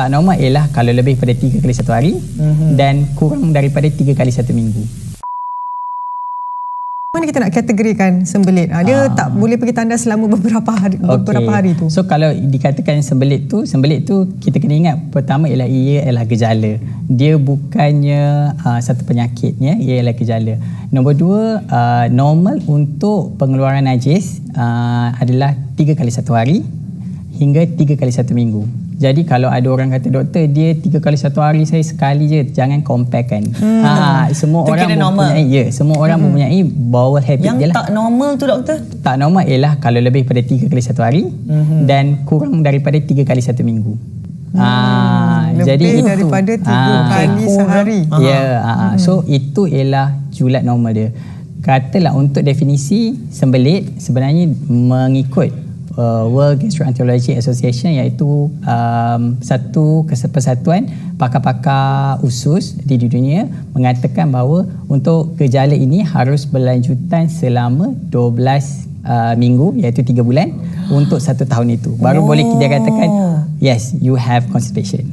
tak normal ialah kalau lebih pada 3 kali satu hari mm-hmm. dan kurang daripada 3 kali satu minggu. Mana kita nak kategorikan sembelit? Ha, dia tak boleh pergi tandas selama beberapa hari beberapa hari tu. So kalau dikatakan sembelit tu, sembelit tu kita kena ingat pertama ialah ia ialah gejala. Dia bukannya uh, satu penyakit ya, ia ialah gejala. Nombor dua, uh, normal untuk pengeluaran najis uh, adalah tiga kali satu hari hingga tiga kali satu minggu. Jadi kalau ada orang kata doktor dia tiga kali satu hari saya sekali je jangan comparekan. Hmm. Ha semua Itu orang mempunyai ya semua orang hmm. mempunyai bowel habit Yang dia lah. tak normal tu doktor? Tak normal ialah kalau lebih pada tiga kali satu hari hmm. dan kurang daripada tiga kali satu minggu. Hmm. Ha, lebih jadi itu daripada tiga kali sehari. Ya, yeah, hmm. so itu ialah julat normal dia. Katalah untuk definisi sembelit sebenarnya mengikut uh, World Gastroenterology Association iaitu um, satu persatuan pakar-pakar usus di dunia mengatakan bahawa untuk gejala ini harus berlanjutan selama 12 Uh, minggu iaitu 3 bulan untuk satu tahun itu baru oh. boleh kita katakan yes you have constipation